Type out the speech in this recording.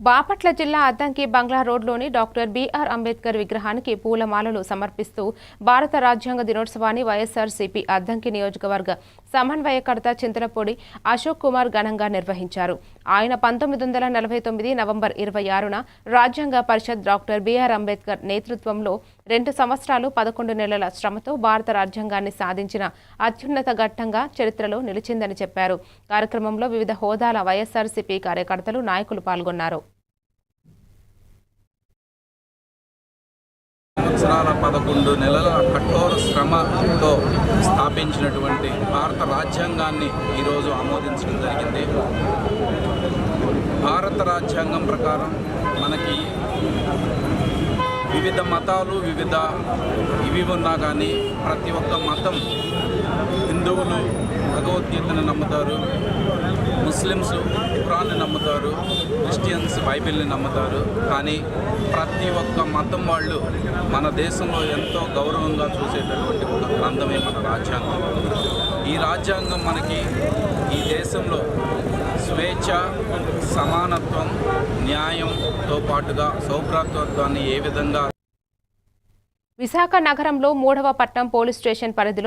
బాపట్ల జిల్లా అద్దంకి బంగ్లా రోడ్లోని doctor BR Ambedkar విగ్రహానికి పూలమాలలు సమర్పిస్తూ భారత రాజ్యాంగ దినోత్సవాన్ని వైఎస్ఆర్సీపీ అద్దంకి నియోజకవర్గ సమన్వయకర్త చింతలపూడి అశోక్ కుమార్ ఘనంగా నిర్వహించారు. ఆయన పంతొమ్మిది వందల నలభై తొమ్మిది నవంబర్ ఇరవై ఆరున రాజ్యాంగ పరిషత్ డాక్టర్ బిఆర్ అంబేద్కర్ నేతృత్వంలో రెండు సంవత్సరాలు పదకొండు నెలల శ్రమతో భారత రాజ్యాంగాన్ని సాధించిన అత్యున్నత ఘట్టంగా చరిత్రలో నిలిచిందని చెప్పారు. కార్యక్రమంలో వివిధ హోదాల వైఎస్ఆర్సీపీ కార్యకర్తలు నాయకులు పాల్గొన్నారు. సంవత్సరాల పదకొండు నెలల కఠోర శ్రమతో స్థాపించినటువంటి భారత రాజ్యాంగాన్ని ఈరోజు ఆమోదించడం జరిగింది. భారత రాజ్యాంగం ప్రకారం మనకి వివిధ మతాలు వివిధ ఇవి ఉన్నా కానీ ప్రతి ఒక్క మతం హిందువులు భగవద్గీతను నమ్ముతారు ముస్లిమ్స్ ఖురాన్ని నమ్ముతారు క్రిస్టియన్స్ బైబిల్ని నమ్ముతారు. కానీ ప్రతి ఒక్క మతం వాళ్ళు మన దేశంలో ఎంతో గౌరవంగా చూసేటటువంటి ఒక గ్రంథమే మన రాజ్యాంగం. ఈ రాజ్యాంగం మనకి ఈ దేశంలో స్వేచ్ఛ సమానత్వం న్యాయంతో పాటుగా సౌభ్రాతత్వాన్ని ఏ విధంగా విశాఖ నగరంలో మూడవ పట్నం పోలీస్ స్టేషన్ పరిధిలో